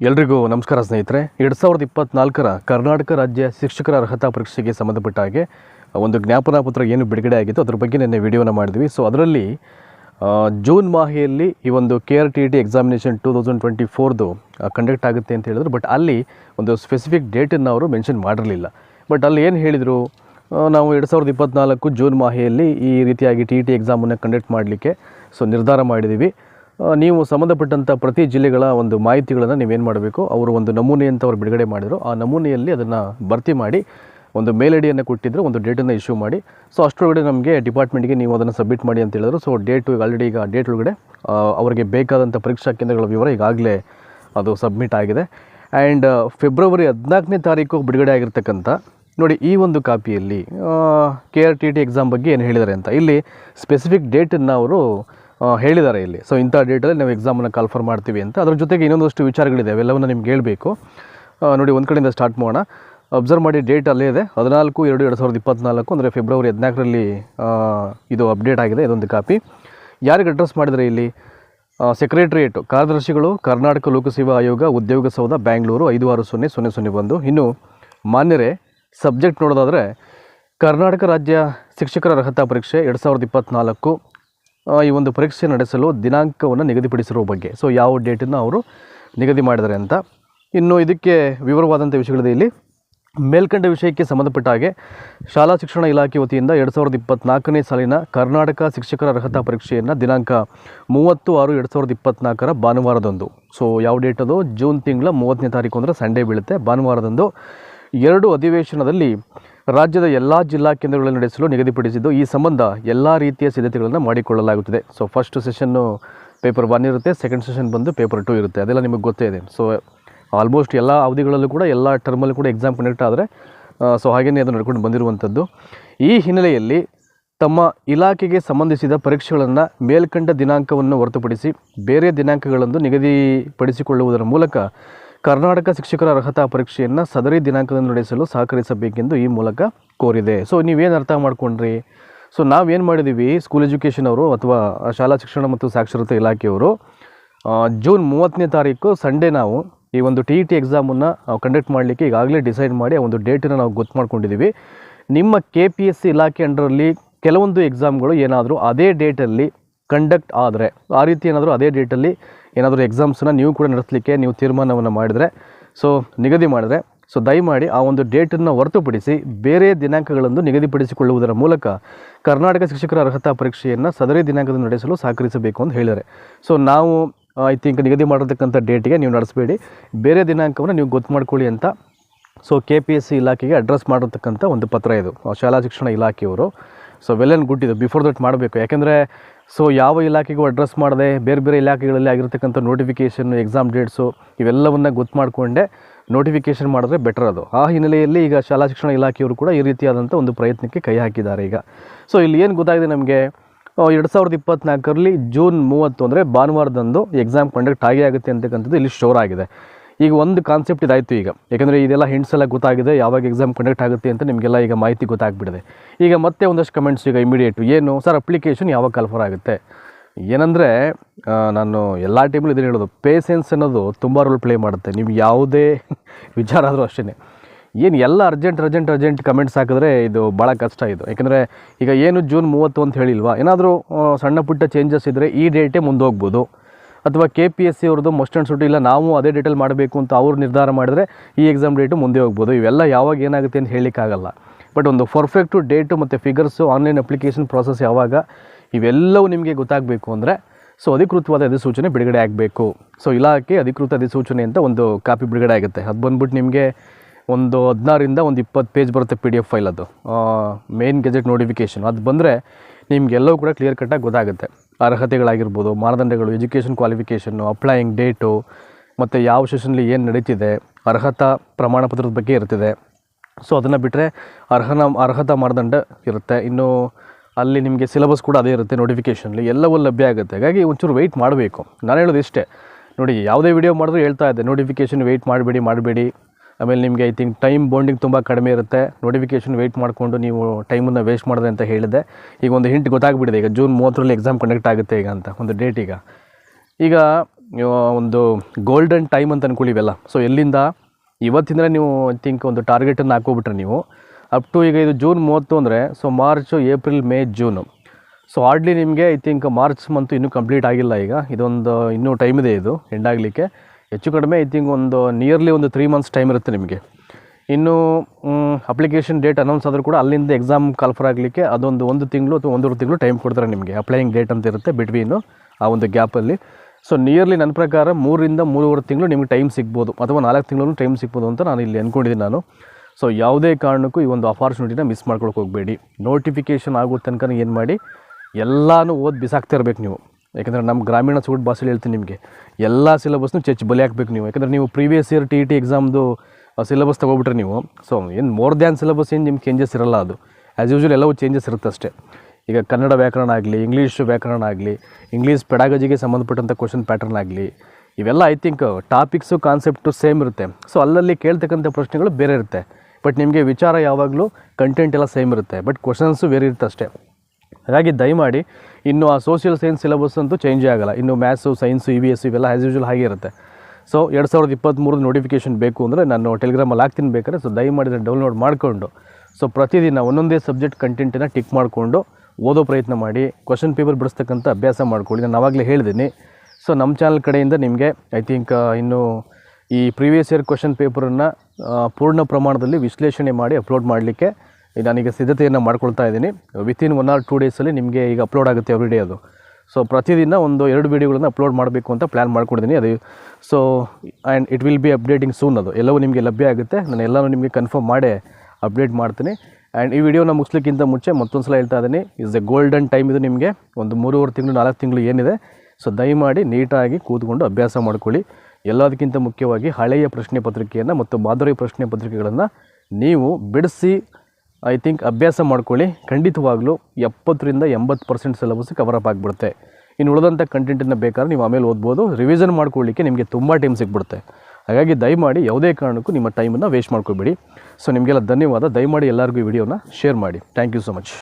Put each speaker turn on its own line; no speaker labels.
ಎಲ್ರಿಗೂ ನಮಸ್ಕಾರ ಸ್ನೇಹಿತರೆ. ಎರಡು ಸಾವಿರದ ಇಪ್ಪತ್ನಾಲ್ಕರ ಕರ್ನಾಟಕ ರಾಜ್ಯ ಶಿಕ್ಷಕರ ಅರ್ಹತಾ ಪರೀಕ್ಷೆಗೆ ಸಂಬಂಧಪಟ್ಟ ಹಾಗೆ ಒಂದು ಜ್ಞಾಪನಾ ಪತ್ರ ಏನು ಬಿಡುಗಡೆ ಆಗಿತ್ತು, ಅದ್ರ ಬಗ್ಗೆ ನಿನ್ನೆ ವಿಡಿಯೋನ ಮಾಡಿದ್ವಿ. ಸೊ ಅದರಲ್ಲಿ ಜೂನ್ ಮಾಹೆಯಲ್ಲಿ ಈ ಒಂದು K R T T examination two thousand twenty ಫೋರ್ದು conduct ಆಗುತ್ತೆ ಅಂತ ಹೇಳಿದ್ರು. ಬಟ್ ಅಲ್ಲಿ ಒಂದು ಸ್ಪೆಸಿಫಿಕ್ ಡೇಟನ್ನು ಅವರು ಮೆನ್ಷನ್ ಮಾಡಿರಲಿಲ್ಲ. ಬಟ್ ಅಲ್ಲಿ ಏನು ಹೇಳಿದರು? ನಾವು ಎರಡು ಸಾವಿರದ ಇಪ್ಪತ್ನಾಲ್ಕು ಜೂನ್ ಮಾಹೆಯಲ್ಲಿ ಈ ರೀತಿಯಾಗಿ ಟಿ ಟಿ ಎಕ್ಸಾಮನ್ನು ಕಂಡಕ್ಟ್ ಮಾಡಲಿಕ್ಕೆ ಸೊ ನಿರ್ಧಾರ ಮಾಡಿದ್ದೀವಿ ನೀವು ಸಂಬಂಧಪಟ್ಟಂಥ ಪ್ರತಿ ಜಿಲ್ಲೆಗಳ ಒಂದು ಮಾಹಿತಿಗಳನ್ನು ನೀವೇನು ಮಾಡಬೇಕು? ಅವರು ಒಂದು ನಮೂನೆ ಅಂತ ಅವ್ರು ಬಿಡುಗಡೆ ಮಾಡಿದರು. ಆ ನಮೂನೆಯಲ್ಲಿ ಅದನ್ನು ಭರ್ತಿ ಮಾಡಿ, ಒಂದು ಮೇಲ್ ಐಡಿಯನ್ನು ಕೊಟ್ಟಿದ್ದರು ಒಂದು ಡೇಟನ್ನು ಇಶ್ಯೂ ಮಾಡಿ. ಸೊ ಅಷ್ಟರೊಳಗಡೆ ನಮಗೆ ಡಿಪಾರ್ಟ್ಮೆಂಟ್ಗೆ ನೀವು ಅದನ್ನು ಸಬ್ಮಿಟ್ ಮಾಡಿ ಅಂತ ಹೇಳಿದ್ರು. ಸೊ ಡೇಟು ಈಗ ಆಲ್ರೆಡಿ ಈಗ ಡೇಟ್ ಒಳಗಡೆ ಅವರಿಗೆ ಬೇಕಾದಂಥ ಪರೀಕ್ಷಾ ಕೇಂದ್ರಗಳ ವಿವರ ಈಗಾಗಲೇ ಅದು ಸಬ್ಮಿಟ್ ಆಗಿದೆ. ಆ್ಯಂಡ್ ಫೆಬ್ರವರಿ ಹದಿನಾಲ್ಕನೇ ತಾರೀಕು ಬಿಡುಗಡೆ ಆಗಿರ್ತಕ್ಕಂಥ ನೋಡಿ ಈ ಒಂದು ಕಾಪಿಯಲ್ಲಿ K R T T exam ಬಗ್ಗೆ ಏನು ಹೇಳಿದ್ದಾರೆ ಅಂತ. ಇಲ್ಲಿ ಸ್ಪೆಸಿಫಿಕ್ ಡೇಟನ್ನು ಅವರು ಹೇಳಿದ್ದಾರೆ ಇಲ್ಲಿ. ಸೊ ಇಂಥ ಡೇಟಲ್ಲಿ ನಾವು ಎಕ್ಸಾಮನ್ನು ಕಾಲ್ಫರ್ ಮಾಡ್ತೀವಿ ಅಂತ. ಅದ್ರ ಜೊತೆಗೆ ಇನ್ನೊಂದಷ್ಟು ವಿಚಾರಗಳಿದೆ, ಅವೆಲ್ಲವನ್ನು ನಿಮ್ಗೆ ಹೇಳಬೇಕು. ನೋಡಿ, ಒಂದು ಕಡೆಯಿಂದ ಸ್ಟಾರ್ಟ್ ಮಾಡೋಣ. ಅಬ್ಸರ್ವ್ ಮಾಡಿ ಡೇಟ್ ಅಲ್ಲೇ ಇದೆ. ಹದಿನಾಲ್ಕು, ಎರಡು ಎರಡು ಸಾವಿರದ ಇಪ್ಪತ್ತ್ನಾಲ್ಕು ಅಂದರೆ ಫೆಬ್ರವರಿ ಹದಿನಾಲ್ಕರಲ್ಲಿ ಇದು ಅಪ್ಡೇಟ್ ಆಗಿದೆ, ಇದೊಂದು ಕಾಪಿ ಯಾರಿಗೆ ಅಡ್ರೆಸ್ ಮಾಡಿದರೆ ಇಲ್ಲಿ? ಸೆಕ್ರೆಟ್ರಿಯೇಟು ಕಾರ್ಯದರ್ಶಿಗಳು, ಕರ್ನಾಟಕ ಲೋಕಸೇವಾ ಆಯೋಗ, ಉದ್ಯೋಗ ಸೌಧ ಬ್ಯಾಂಗ್ಳೂರು ಐದು ಆರು ಸೊನ್ನೆ ಸೊನ್ನೆ ಸೊನ್ನೆ ಒಂದು. ಇನ್ನು ಮಾನ್ಯರೇ ಸಬ್ಜೆಕ್ಟ್ ನೋಡೋದಾದರೆ ಕರ್ನಾಟಕ ರಾಜ್ಯ ಶಿಕ್ಷಕರ ಅರ್ಹತಾ ಪರೀಕ್ಷೆ ಎರಡು ಸಾವಿರದ ಇಪ್ಪತ್ತ್ನಾಲ್ಕು ಈ ಒಂದು ಪರೀಕ್ಷೆ ನಡೆಸಲು ದಿನಾಂಕವನ್ನು ನಿಗದಿಪಡಿಸಿರುವ ಬಗ್ಗೆ. ಸೊ ಯಾವ ಡೇಟನ್ನು ಅವರು ನಿಗದಿ ಮಾಡಿದ್ದಾರೆ ಅಂತ. ಇನ್ನು ಇದಕ್ಕೆ ವಿವರವಾದಂಥ ವಿಷಯಗಳಿದೆ ಇಲ್ಲಿ. ಮೇಲ್ಕಂಡ ವಿಷಯಕ್ಕೆ ಸಂಬಂಧಪಟ್ಟ ಹಾಗೆ ಶಾಲಾ ಶಿಕ್ಷಣ ಇಲಾಖೆ ವತಿಯಿಂದ ಎರಡು ಸಾವಿರದ ಇಪ್ಪತ್ತ್ನಾಲ್ಕನೇ ಸಾಲಿನ ಕರ್ನಾಟಕ ಶಿಕ್ಷಕರ ಅರ್ಹತಾ ಪರೀಕ್ಷೆಯನ್ನು ದಿನಾಂಕ ಮೂವತ್ತು ಆರು ಎರಡು ಸಾವಿರದ ಇಪ್ಪತ್ತ್ನಾಲ್ಕರ ಭಾನುವಾರದಂದು. ಸೊ ಯಾವ ಡೇಟ್ ಅದು? ಜೂನ್ ತಿಂಗಳ ಮೂವತ್ತನೇ ತಾರೀಕು ಅಂದರೆ ಸಂಡೇ ಬೀಳುತ್ತೆ. ಭಾನುವಾರದಂದು ಎರಡು ಅಧಿವೇಶನದಲ್ಲಿ ರಾಜ್ಯದ ಎಲ್ಲ ಜಿಲ್ಲಾ ಕೇಂದ್ರಗಳಲ್ಲಿ ನಡೆಸಲು ನಿಗದಿಪಡಿಸಿದ್ದು, ಈ ಸಂಬಂಧ ಎಲ್ಲ ರೀತಿಯ ಸಿದ್ಧತೆಗಳನ್ನು ಮಾಡಿಕೊಳ್ಳಲಾಗುತ್ತದೆ. So first session paper one ಇರುತ್ತೆ ಸೆಕೆಂಡ್ ಸೆಷನ್ ಬಂದು ಪೇಪರ್ ಟೂ ಇರುತ್ತೆ. ಅದೆಲ್ಲ ನಿಮಗೆ ಗೊತ್ತೇ ಇದೆ. ಸೊ ಆಲ್ಮೋಸ್ಟ್ ಎಲ್ಲ ಅವಧಿಗಳಲ್ಲೂ ಕೂಡ, ಎಲ್ಲ ಟರ್ಮಲ್ಲೂ ಕೂಡ ಎಕ್ಸಾಮ್ ಕಂಡಕ್ಟ್ ಆದರೆ ಸೊ ಹಾಗೆಯೇ ಅದು ನಡ್ಕೊಂಡು ಬಂದಿರುವಂಥದ್ದು. ಈ ಹಿನ್ನೆಲೆಯಲ್ಲಿ ತಮ್ಮ ಇಲಾಖೆಗೆ ಸಂಬಂಧಿಸಿದ ಪರೀಕ್ಷೆಗಳನ್ನು ಮೇಲ್ಕಂಡ ದಿನಾಂಕವನ್ನು ಹೊರತುಪಡಿಸಿ ಬೇರೆ ದಿನಾಂಕಗಳನ್ನು ನಿಗದಿಪಡಿಸಿಕೊಳ್ಳುವುದರ ಮೂಲಕ ಕರ್ನಾಟಕ ಶಿಕ್ಷಕರ ಅರ್ಹತಾ ಪರೀಕ್ಷೆಯನ್ನು ಸದರಿ ದಿನಾಂಕದಂದು ನಡೆಸಲು ಸಹಕರಿಸಬೇಕೆಂದು ಈ ಮೂಲಕ ಕೋರಿದೆ. ಸೊ ನೀವೇನು ಅರ್ಥ ಮಾಡ್ಕೊಂಡ್ರಿ? ಸೊ ನಾವೇನು ಮಾಡಿದ್ದೀವಿ ಸ್ಕೂಲ್ ಎಜುಕೇಷನ್ ಅವರು ಅಥವಾ ಶಾಲಾ ಶಿಕ್ಷಣ ಮತ್ತು ಸಾಕ್ಷರತಾ ಇಲಾಖೆಯವರು ಜೂನ್ ಮೂವತ್ತನೇ ತಾರೀಕು ಸಂಡೇ ನಾವು ಈ ಒಂದು ಟಿ ಇ ಟಿ ಎಕ್ಸಾಮನ್ನು ಕಂಡಕ್ಟ್ ಮಾಡಲಿಕ್ಕೆ ಈಗಾಗಲೇ ಡಿಸೈಡ್ ಮಾಡಿ ಆ ಒಂದು ಡೇಟನ್ನು ನಾವು ಗೊತ್ತು ಮಾಡ್ಕೊಂಡಿದ್ದೀವಿ ನಿಮ್ಮ ಕೆ ಪಿ ಎಸ್ ಸಿ ಇಲಾಖೆ ಅಂಡರಲ್ಲಿ ಕೆಲವೊಂದು ಎಕ್ಸಾಮ್ಗಳು ಏನಾದರೂ ಅದೇ ಡೇಟಲ್ಲಿ ಕಂಡಕ್ಟ್ ಆದರೆ, ಆ ರೀತಿ ಏನಾದರೂ ಅದೇ ಡೇಟಲ್ಲಿ ಏನಾದರೂ ಎಕ್ಸಾಮ್ಸನ್ನು ನೀವು ಕೂಡ ನಡೆಸಲಿಕ್ಕೆ ನೀವು ತೀರ್ಮಾನವನ್ನು ಮಾಡಿದರೆ ಸೊ ನಿಗದಿ ಮಾಡಿದರೆ ಸೊ ದಯಮಾಡಿ ಆ ಒಂದು ಡೇಟನ್ನು ಹೊರತುಪಡಿಸಿ ಬೇರೆ ದಿನಾಂಕಗಳನ್ನು ನಿಗದಿಪಡಿಸಿಕೊಳ್ಳುವುದರ ಮೂಲಕ ಕರ್ನಾಟಕ ಶಿಕ್ಷಕರ ಅರ್ಹತಾ ಪರೀಕ್ಷೆಯನ್ನು ಸದರಿ ದಿನಾಂಕದಲ್ಲಿ ನಡೆಸಲು ಸಹಕರಿಸಬೇಕು ಅಂತ ಹೇಳಿದ್ದಾರೆ. ಸೊ ನಾವು ಐ ಥಿಂಕ್ ನಿಗದಿ ಮಾಡಿರ್ತಕ್ಕಂಥ ಡೇಟಿಗೆ ನೀವು ನಡೆಸಬೇಡಿ. ಬೇರೆ ದಿನಾಂಕವನ್ನು ನೀವು ಗೊತ್ತು ಮಾಡ್ಕೊಳ್ಳಿ ಅಂತ so K P S C ಇಲಾಖೆಗೆ ಅಡ್ರೆಸ್ ಮಾಡಿರ್ತಕ್ಕಂಥ ಒಂದು ಪತ್ರ ಇದು, ಶಾಲಾ ಶಿಕ್ಷಣ ಇಲಾಖೆಯವರು. ಸೊ ವೆಲ್ ಆ್ಯಂಡ್ ಗುಡ್ ಇದು ಬಿಫೋರ್ ದಟ್ ಮಾಡಬೇಕು. ಯಾಕೆಂದರೆ ಸೊ ಯಾವ ಇಲಾಖೆಗೂ ಅಡ್ರೆಸ್ ಮಾಡದೆ ಬೇರೆ ಬೇರೆ ಇಲಾಖೆಗಳಲ್ಲಿ ಆಗಿರ್ತಕ್ಕಂಥ ನೋಟಿಫಿಕೇಷನ್ನು ಎಕ್ಸಾಮ್ ಡೇಟ್ಸು ಇವೆಲ್ಲವನ್ನ ಗೊತ್ತು ಮಾಡಿಕೊಂಡೆ ನೋಟಿಫಿಕೇಷನ್ ಮಾಡಿದ್ರೆ ಬೆಟರ್ ಅದು. ಆ ಹಿನ್ನೆಲೆಯಲ್ಲಿ ಈಗ ಶಾಲಾ ಶಿಕ್ಷಣ ಇಲಾಖೆಯವರು ಕೂಡ ಈ ರೀತಿಯಾದಂಥ ಒಂದು ಪ್ರಯತ್ನಕ್ಕೆ ಕೈ ಹಾಕಿದ್ದಾರೆ ಈಗ. ಸೊ ಇಲ್ಲಿ ಏನು ಗೊತ್ತಾಗಿದೆ ನಮಗೆ? ಎರಡು ಸಾವಿರದ ಇಪ್ಪತ್ತ್ನಾಲ್ಕರಲ್ಲಿ ಜೂನ್ ಮೂವತ್ತು ಅಂದರೆ ಭಾನುವಾರದಂದು ಎಕ್ಸಾಮ್ ಕಂಡಕ್ಟ್ ಆಗೇ ಆಗುತ್ತೆ ಅಂತಕ್ಕಂಥದ್ದು ಇಲ್ಲಿ ಶೋರ್ ಆಗಿದೆ. ಈಗ ಒಂದು ಕಾನ್ಸೆಪ್ಟ್ ಇದಾಯಿತು ಈಗ. ಯಾಕಂದರೆ ಇದೆಲ್ಲ ಹಿಂಟ್ಸ್ ಎಲ್ಲ ಗೊತ್ತಾಗಿದೆ, ಯಾವಾಗ ಎಕ್ಸಾಮ್ ಕಂಡಕ್ಟ್ ಆಗುತ್ತೆ ಅಂತ ನಿಮಗೆಲ್ಲ ಈಗ ಮಾಹಿತಿ ಗೊತ್ತಾಗ್ಬಿಡಿದೆ ಈಗ ಮತ್ತೆ ಒಂದಷ್ಟು ಕಮೆಂಟ್ಸ್ ಈಗ ಇಮಿಡಿಯೇಟು ಏನು? ಸರ್ ಅಪ್ಲಿಕೇಶನ್ ಯಾವಾಗ ಕಲ್ಫರ್ ಆಗುತ್ತೆ? ಏನಂದರೆ ನಾನು ಎಲ್ಲ ಟೈಮಲ್ಲೂ ಇದನ್ನು ಹೇಳೋದು ಪೇಸೆನ್ಸ್ ಅನ್ನೋದು ತುಂಬ ರೋಲ್ ಪ್ಲೇ ಮಾಡುತ್ತೆ. ನೀವು ಯಾವುದೇ ವಿಚಾರ ಆದರೂ ಅಷ್ಟೇ ಏನು ಎಲ್ಲ ಅರ್ಜೆಂಟ್ ಅರ್ಜೆಂಟ್ ಅರ್ಜೆಂಟ್ ಕಮೆಂಟ್ಸ್ ಹಾಕಿದ್ರೆ ಇದು ಭಾಳ ಕಷ್ಟ ಇದು. ಯಾಕಂದರೆ ಈಗ ಏನು ಜೂನ್ ಮೂವತ್ತು ಅಂತ ಹೇಳಿಲ್ವಾ? ಏನಾದರೂ ಸಣ್ಣ ಪುಟ್ಟ ಚೇಂಜಸ್ ಇದ್ದರೆ ಈ ಡೇಟೇ ಮುಂದೋಗ್ಬೋದು. ಅಥವಾ ಕೆ ಪಿ ಎಸ್ ಸಿ ಅವ್ರದ್ದು ಮಸ್ಟ್ ಆ್ಯಂಡ್ ಸುಟ್ಟು ಇಲ್ಲ, ನಾವು ಅದೇ ಡೇಟಲ್ಲಿ ಮಾಡಬೇಕು ಅಂತ ಅವ್ರು ನಿರ್ಧಾರ ಮಾಡಿದ್ರೆ ಈ ಎಕ್ಸಾಮ್ ಡೇಟು ಮುಂದೆ ಹೋಗ್ಬೋದು. ಇವೆಲ್ಲ ಯಾವಾಗ ಏನಾಗುತ್ತೆ ಅಂತ ಹೇಳಲಿಕ್ಕಾಗಲ್ಲ ಬಟ್ ಒಂದು ಪರ್ಫೆಕ್ಟು ಡೇಟು ಮತ್ತು ಫಿಗರ್ಸು ಆನ್ಲೈನ್ ಅಪ್ಲಿಕೇಶನ್ ಪ್ರಾಸೆಸ್ ಯಾವಾಗ, ಇವೆಲ್ಲವೂ ನಿಮಗೆ ಗೊತ್ತಾಗಬೇಕು ಅಂದರೆ ಸೊ ಅಧಿಕೃತವಾದ ಅಧಿಸೂಚನೆ ಬಿಡುಗಡೆ ಆಗಬೇಕು. ಸೊ ಇಲಾಖೆ ಅಧಿಕೃತ ಅಧಿಸೂಚನೆ ಅಂತ ಒಂದು ಕಾಪಿ ಬಿಡುಗಡೆ ಆಗುತ್ತೆ. ಅದು ಬಂದ್ಬಿಟ್ಟು ನಿಮಗೆ ಒಂದು ಹದಿನಾರಿಂದ ಒಂದು ಇಪ್ಪತ್ತು ಪೇಜ್ ಬರುತ್ತೆ ಪಿ ಡಿ ಎಫ್ ಫೈಲ್ ಅದು. ಮೇನ್ ಗೆಜೆಟ್ ನೋಟಿಫಿಕೇಷನ್ ಅದು ಬಂದರೆ ನಿಮಗೆಲ್ಲವೂ ಕೂಡ ಕ್ಲಿಯರ್ ಕಟ್ಟಾಗಿ ಗೊತ್ತಾಗುತ್ತೆ. ಅರ್ಹತೆಗಳಾಗಿರ್ಬೋದು, ಮಾನದಂಡಗಳು ಎಜುಕೇಷನ್ ಕ್ವಾಲಿಫಿಕೇಷನ್ನು ಅಪ್ಲೈಯಿಂಗ್ ಡೇಟು ಮತ್ತು ಯಾವ ಸೆಷನ್ಲಿ ಏನು ನಡೀತಿದೆ, ಅರ್ಹತಾ ಪ್ರಮಾಣ ಪತ್ರದ ಬಗ್ಗೆ ಇರ್ತಿದೆ ಸೊ ಅದನ್ನು ಬಿಟ್ಟರೆ ಅರ್ಹನ, ಅರ್ಹತಾ ಮಾನದಂಡ ಇರುತ್ತೆ. ಇನ್ನು ಅಲ್ಲಿ ನಿಮಗೆ ಸಿಲೆಬಸ್ ಕೂಡ ಅದೇ ಇರುತ್ತೆ ನೋಟಿಫಿಕೇಷನ್ಲಿ ಎಲ್ಲವೂ ಲಭ್ಯ ಆಗುತ್ತೆ. ಹಾಗಾಗಿ ಒಂಚೂರು ವೆಯ್ಟ್ ಮಾಡಬೇಕು. ನಾನು ಹೇಳೋದು ಇಷ್ಟೇ. ನೋಡಿ, ಯಾವುದೇ ವಿಡಿಯೋ ಮಾಡಿದ್ರು ಹೇಳ್ತಾ ಇದ್ದೆ ನೋಟಿಫಿಕೇಷನ್ ವೆಯ್ಟ್ ಮಾಡಬೇಡಿ ಮಾಡಬೇಡಿ. ಆಮೇಲೆ ನಿಮಗೆ ಐ ಥಿಂಕ್ ಟೈಮ್ ಬೋಂಡಿಂಗ್ ತುಂಬ ಕಡಿಮೆ ಇರುತ್ತೆ. ನೋಟಿಫಿಕೇಶನ್ ವೆಯ್ಟ್ ಮಾಡಿಕೊಂಡು ನೀವು ಟೈಮನ್ನು ವೇಸ್ಟ್ ಮಾಡಿದೆ ಅಂತ ಹೇಳಿದೆ. ಈಗ ಒಂದು ಹಿಂಟ್ ಗೊತ್ತಾಗ್ಬಿಟ್ಟಿದೆ. ಈಗ ಜೂನ್ ಮೂವತ್ತರಲ್ಲಿ ಎಕ್ಸಾಮ್ ಕಂಡಕ್ಟ್ ಆಗುತ್ತೆ ಈಗ ಅಂತ, ಒಂದು ಡೇಟ್ ಈಗ. ಈಗ ಒಂದು ಗೋಲ್ಡನ್ ಟೈಮ್ ಅಂತ ಅನ್ಕೊಳ್ಳಿ ಇವೆಲ್ಲ ಸೊ ಎಲ್ಲಿಂದ? ಇವತ್ತಿಂದ ನೀವು ಐ ಥಿಂಕ್ ಒಂದು ಟಾರ್ಗೆಟನ್ನು ಹಾಕೋಬಿಟ್ರೆ ನೀವು. ಅಪ್ ಟು ಈಗ ಇದು ಜೂನ್ ಮೂವತ್ತು ಅಂದರೆ so March April May June so hardly ನಿಮಗೆ ಐ ಥಿಂಕ್ ಮಾರ್ಚ್ ಮಂತು ಇನ್ನೂ ಕಂಪ್ಲೀಟ್ ಆಗಿಲ್ಲ ಈಗ. ಇದೊಂದು ಇನ್ನೂ ಟೈಮ್ ಇದೆ ಇದು ಎಂಡ್ ಆಗಲಿಕ್ಕೆ. ಹೆಚ್ಚು ಕಡಿಮೆ ಐ ಥಿಂಕ್ ಒಂದು ನಿಯರ್ಲಿ ಒಂದು ತ್ರೀ ಮಂತ್ಸ್ ಟೈಮ್ ಇರುತ್ತೆ ನಿಮಗೆ. ಇನ್ನು ಅಪ್ಲಿಕೇಶನ್ ಡೇಟ್ ಅನೌನ್ಸ್ ಆದರೂ ಕೂಡ ಅಲ್ಲಿಂದ ಎಕ್ಸಾಮ್ ಕಾಲ್ಫರ್ ಆಗಲಿಕ್ಕೆ ಅದೊಂದು ಒಂದು ತಿಂಗಳು ಅಥವಾ ಒಂದೂವರೆ ತಿಂಗಳು ಟೈಮ್ ಕೊಡ್ತಾರೆ ನಿಮಗೆ. ಅಪ್ಲೈಯಿಂಗ್ ಡೇಟ್ ಅಂತ ಇರುತ್ತೆ ಬಿಟ್ವೀನು ಆ ಒಂದು ಗ್ಯಾಪಲ್ಲಿ ಸೊ ನಿಯರ್ಲಿ ನನ್ನ ಪ್ರಕಾರ ಮೂರಿಂದ ಮೂರುವರೆ ತಿಂಗಳು ನಿಮಗೆ ಟೈಮ್ ಸಿಗ್ಬೋದು ಅಥವಾ ನಾಲ್ಕು ತಿಂಗಳು ಟೈಮ್ ಸಿಗ್ಬೋದು ಅಂತ ನಾನು ಇಲ್ಲಿ ಅಂದ್ಕೊಂಡಿದ್ದೀನಿ ನಾನು. ಸೊ ಯಾವುದೇ ಕಾರಣಕ್ಕೂ ಈ ಒಂದು ಅಪಾರ್ಚುನಿಟಿನ ಮಿಸ್ ಮಾಡ್ಕೊಳಕ್ಕೆ ಹೋಗಬೇಡಿ. ನೋಟಿಫಿಕೇಷನ್ ಆಗೋ ತನಕ ಏನು ಮಾಡಿ, ಎಲ್ಲನೂ ಓದಿ ಬಿಸಾಕ್ತಾ ಇರಬೇಕು ನೀವು. ಯಾಕಂದರೆ ನಮ್ಮ ಗ್ರಾಮೀಣ ಸೂಟ್ ಭಾಷೆಲಿ ಹೇಳ್ತೀನಿ ನಿಮಗೆ, ಎಲ್ಲ ಸಿಲೆಬಸ್ನು ಚರ್ಚ್ ಬಲಿ ಹಾಕ್ಬೇಕು ನೀವು. ಯಾಕಂದರೆ ನೀವು previous year T E T ಎಕ್ಸಾಮ್ದು syllabus ತೊಗೊಬಿಟ್ರೆ ನೀವು ಸೊ ಏನು ಮೋರ್ ದ್ಯಾನ್ ಸಿಲೆಬಸ್ ಏನು ನಿಮ್ಗೆ ಚೇಂಜಸ್ ಇರಲ್ಲ ಅದು. ಆ್ಯಸ್ ಯೂಶ್ವಲ್ ಎಲ್ಲವೂ ಚೇಂಜಸ್ ಇರುತ್ತೆ ಅಷ್ಟೇ. ಈಗ ಕನ್ನಡ ವ್ಯಾಕರಣ ಆಗಲಿ ಇಂಗ್ಲೀಷ್ ವ್ಯಾಕರಣ ಆಗಲಿ ಇಂಗ್ಲೀಷ್ ಪೆಡಾಗಜಿಗೆ ಸಂಬಂಧಪಟ್ಟಂಥ ಕ್ವಶನ್ ಪ್ಯಾಟರ್ನ್ ಆಗಲಿ, ಇವೆಲ್ಲ I think topics concepts same ಇರುತ್ತೆ. ಸೊ ಅಲ್ಲಲ್ಲಿ ಕೇಳ್ತಕ್ಕಂಥ ಪ್ರಶ್ನೆಗಳು ಬೇರೆ ಇರುತ್ತೆ. ಬಟ್ ನಿಮಗೆ ವಿಚಾರ ಯಾವಾಗಲೂ ಕಂಟೆಂಟ್ ಎಲ್ಲ ಸೇಮ್ ಇರುತ್ತೆ. ಬಟ್ ಕ್ವಶನ್ಸು ಬೇರೆ ಇರುತ್ತೆ ಅಷ್ಟೇ. ಹಾಗಾಗಿ ದಯಮಾಡಿ ಇನ್ನು ಆ ಸೋಷಿಯಲ್ ಸೈನ್ಸ್ ಸಿಲೆಬಸ್ ಅಂತೂ ಚೇಂಜೇ ಆಗಲ್ಲ. ಇನ್ನು maths science E V S ಇವೆಲ್ಲ ಆ್ಯಸ್ ಯೂಶ್ವಲ್ ಹಾಗೆ ಇರುತ್ತೆ. ಸೊ ಎರಡು ಸಾವಿರದ ಇಪ್ಪತ್ತ್ಮೂರದ ನೋಟಿಫಿಕೇಷನ್ ಬೇಕು ಅಂದರೆ ನಾನು ಟೆಲಿಗ್ರಾಮಲ್ಲಿ ಹಾಕ್ತೀನಿ ಬೇಕಾದ್ರೆ ಸೊ ದಯಮಾಡಿ ಡೌನ್ಲೋಡ್ ಮಾಡಿಕೊಂಡು ಸೊ ಪ್ರತಿದಿನ ಒಂದೊಂದೇ ಸಬ್ಜೆಕ್ಟ್ ಕಂಟೆಂಟನ್ನು ಟಿಕ್ ಮಾಡಿಕೊಂಡು ಓದೋ ಪ್ರಯತ್ನ ಮಾಡಿ ಕ್ವಶನ್ ಪೇಪರ್ ಬಿಡಿಸ್ತಕ್ಕಂಥ ಅಭ್ಯಾಸ ಮಾಡ್ಕೊಳ್ಳಿ. ನಾನು ಆವಾಗಲೇ ಹೇಳಿದ್ದೀನಿ ಸೊ ನಮ್ಮ ಚಾನಲ್ ಕಡೆಯಿಂದ ನಿಮಗೆ ಐ ಥಿಂಕ್ ಇನ್ನು ಈ ಪ್ರೀವಿಯಸ್ ಇಯರ್ ಕ್ವಶನ್ ಪೇಪರನ್ನು ಪೂರ್ಣ ಪ್ರಮಾಣದಲ್ಲಿ ವಿಶ್ಲೇಷಣೆ ಮಾಡಿ ಅಪ್ಲೋಡ್ ಮಾಡಲಿಕ್ಕೆ ನಾನೀಗ ಸಿದ್ಧತೆಯನ್ನು ಮಾಡ್ಕೊಳ್ತಾ ಇದ್ದೀನಿ. ವಿತಿನ್ ಒನ್ ಆರ್ ಟೂ ಡೇಸಲ್ಲಿ ನಿಮಗೆ ಈಗ ಅಪ್ಲೋಡ್ ಆಗುತ್ತೆ ಎವ್ರಿ ಅದು. ಸೊ ಪ್ರತಿದಿನ ಒಂದು ಎರಡು ವೀಡಿಯೋಗಳನ್ನು ಅಪ್ಲೋಡ್ ಮಾಡಬೇಕು ಅಂತ ಪ್ಲ್ಯಾನ್ ಮಾಡ್ಕೊಡ್ತೀನಿ. ಅದು so and it will be updating soon ಅದು. ಎಲ್ಲವೂ ನಿಮಗೆ ಲಭ್ಯ ಆಗುತ್ತೆ. ನಾನು ಎಲ್ಲನೂ ನಿಮಗೆ ಕನ್ಫರ್ಮ್ ಮಾಡೇ ಅಪ್ಡೇಟ್ ಮಾಡ್ತೀನಿ. ಆ್ಯಂಡ್ ಈ ವಿಡಿಯೋನ ಮುಗಿಸ್ಲಿಕ್ಕಿಂತ ಮುಂಚೆ ಮತ್ತೊಂದು ಸಲ ಹೇಳ್ತಾ ಇದ್ದೀನಿ. ಇಸ್ ಎ ಗೋಲ್ಡನ್ ಟೈಮ್ ಇದು ನಿಮಗೆ. ಒಂದು ಮೂರುವರೆ ತಿಂಗಳು, ನಾಲ್ಕು ತಿಂಗಳು ಏನಿದೆ. ಸೊ ದಯಮಾಡಿ ನೀಟಾಗಿ ಕೂತ್ಕೊಂಡು ಅಭ್ಯಾಸ ಮಾಡ್ಕೊಳ್ಳಿ. ಎಲ್ಲದಕ್ಕಿಂತ ಮುಖ್ಯವಾಗಿ ಹಳೆಯ ಪ್ರಶ್ನೆ ಪತ್ರಿಕೆಯನ್ನು ಮತ್ತು ಮಾದರಿ ಪ್ರಶ್ನೆ ಪತ್ರಿಕೆಗಳನ್ನು ನೀವು ಬಿಡಿಸಿ ಐ ಥಿಂಕ್ ಅಭ್ಯಾಸ ಮಾಡ್ಕೊಳ್ಳಿ. ಖಂಡಿತವಾಗ್ಲೂ ಎಪ್ಪತ್ತರಿಂದ ಎಂಬತ್ತು ಪರ್ಸೆಂಟ್ ಸಿಲೆಬಸ್ ಕವರ್ ಅಪ್ ಆಗಿಬಿಡುತ್ತೆ. ಇನ್ನು ಉಳಿದಂಥ ಕಂಟೆಂಟನ್ನು ಬೇಕಾದ್ರೆ ನೀವು ಆಮೇಲೆ ಓದ್ಬೋದು. ರಿವಿಷನ್ ಮಾಡ್ಕೊಳ್ಳಿಕ್ಕೆ ನಿಮಗೆ ತುಂಬ ಟೈಮ್ ಸಿಕ್ಬಿಡುತ್ತೆ ಹಾಗಾಗಿ ದಯಮಾಡಿ ಯಾವುದೇ ಕಾರಣಕ್ಕೂ ನಿಮ್ಮ ಟೈಮನ್ನು ವೇಸ್ಟ್ ಮಾಡ್ಕೊಬೇಡಿ. ಸೊ ನಿಮಗೆಲ್ಲ ಧನ್ಯವಾದ. ದಯಮಾಡಿ ಎಲ್ಲರಿಗೂ ಈ ವಿಡಿಯೋನ ಶೇರ್ ಮಾಡಿ. Thank you so much